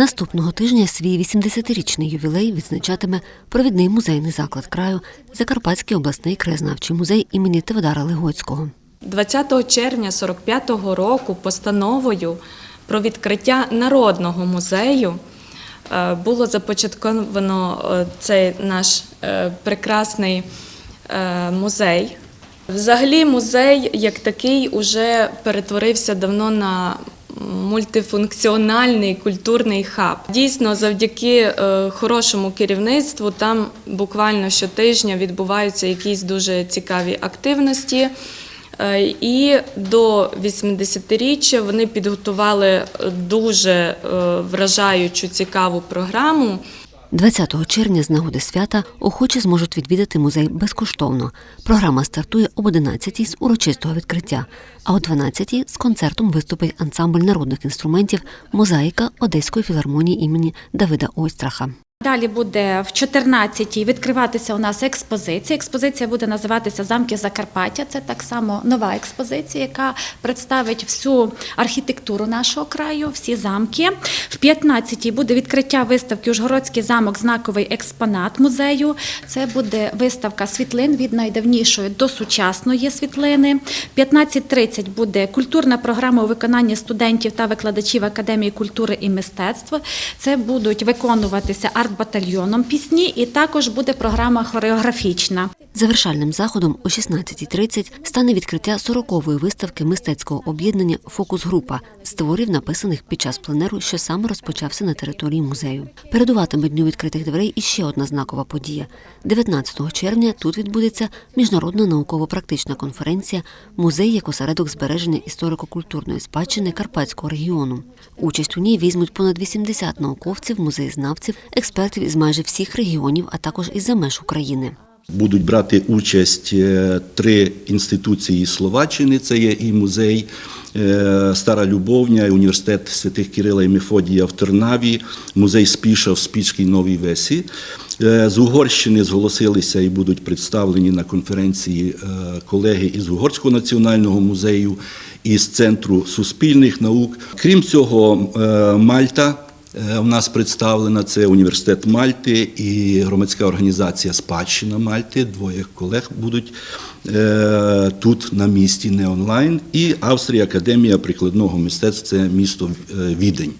Наступного тижня свій 80-річний ювілей відзначатиме провідний музейний заклад краю Закарпатський обласний краєзнавчий музей імені Теводара Легоцького. 20 червня 45-го року постановою про відкриття народного музею е, було започатковано е, цей наш е, прекрасний музей. Взагалі, музей як такий уже перетворився давно на мультифункціональний культурний хаб. Дійсно, завдяки е, хорошому керівництву там буквально щотижня відбуваються якісь дуже цікаві активності. Е, І до 80-річчя вони підготували дуже е, вражаючу цікаву програму. 20 червня з нагоди свята охочі зможуть відвідати музей безкоштовно. Програма стартує об 11 з урочистого відкриття, а о 12 з концертом виступить ансамбль народних інструментів Мозаїка Одеської філармонії імені Давида Ойстраха. Далі буде в 14-й відкриватися у нас експозиція. Експозиція буде називатися Замки Закарпаття. Це так само нова експозиція, яка представить всю архітектуру нашого краю, всі замки. В 15-й буде відкриття виставки Ужгородський замок, знаковий експонат музею. Це буде виставка світлин від найдавнішої до сучасної світлини. В 15.30 буде культурна програма у виконанні студентів та викладачів Академії культури і мистецтва. Це будуть виконуватися арт-батальйоном пісні, і також буде програма хореографічна. Завершальним заходом о 16.30 стане відкриття 40-ї виставки мистецького об'єднання Фокус Група з творів, написаних під час пленеру, що саме розпочався на території музею. Передуватиме дню відкритих дверей іще одна знакова подія. 19 червня тут відбудеться міжнародна науково-практична конференція Музей як осередок збереження історико-культурної спадщини Карпатського регіону. Участь у ній візьмуть понад 80 науковців, музеєзнавців, експертів із майже всіх регіонів, а також із за меж України. Будуть брати участь е, три інституції Словаччини. Це є і музей е, Стара Любовня, і університет святих Кирила і Мефодія в Тернаві, музей Спіша в Спічкій Новій Весі. Е, З Угорщини зголосилися і будуть представлені на конференції колеги із Угорського національного музею і з Центру суспільних наук. Крім цього, Мальта. Е, У нас представлена це університет Мальти і громадська організація Спадщина Мальти. Двоє колег будуть е, тут на місці, не онлайн. І Австрія Академія прикладного мистецтва це місто е, Відень.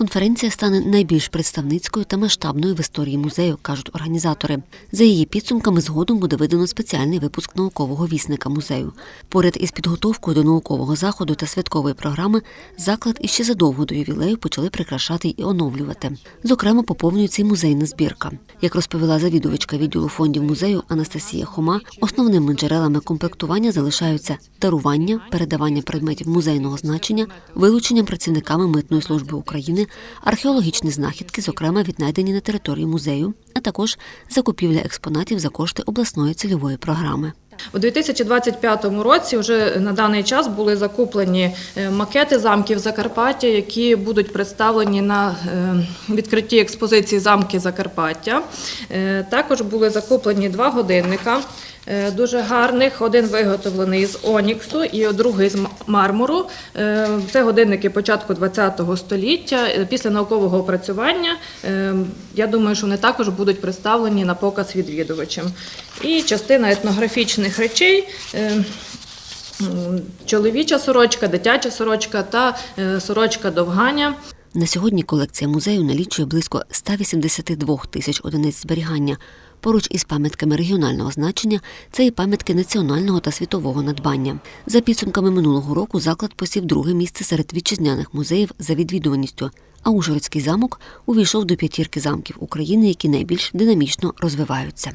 Конференція стане найбільш представницькою та масштабною в історії музею, кажуть організатори. За її підсумками згодом буде видано спеціальний випуск наукового вісника музею. Поряд із підготовкою до наукового заходу та святкової програми заклад іще задовго до ювілею почали прикрашати і оновлювати. Зокрема, поповнюється і музейна збірка. Як розповіла завідувачка відділу фондів музею Анастасія Хома, основними джерелами комплектування залишаються дарування, передавання предметів музейного значення, вилучення працівниками митної служби України, археологічні знахідки, зокрема віднайдені на території музею, а також закупівля експонатів за кошти обласної цільової програми. У 2025 році вже на даний час були закуплені е, макети замків Закарпаття, які будуть представлені на е, відкритті експозиції замки Закарпаття. Е, Також були закуплені два годинника. Е, Дуже гарних, один виготовлений з оніксу і другий з мармуру. Е, Це годинники початку ХХ століття. Е, Після наукового опрацювання я думаю, що вони також будуть представлені на показ відвідувачам. І частина етнографічних речей. Чоловіча сорочка, дитяча сорочка та сорочка довганя. На сьогодні колекція музею налічує близько 182 тисяч одиниць зберігання. Поруч із пам'ятками регіонального значення це і пам'ятки національного та світового надбання. За підсумками минулого року заклад посів друге місце серед вітчизняних музеїв за відвідуваністю. А Ужгородський замок увійшов до п'ятірки замків України, які найбільш динамічно розвиваються.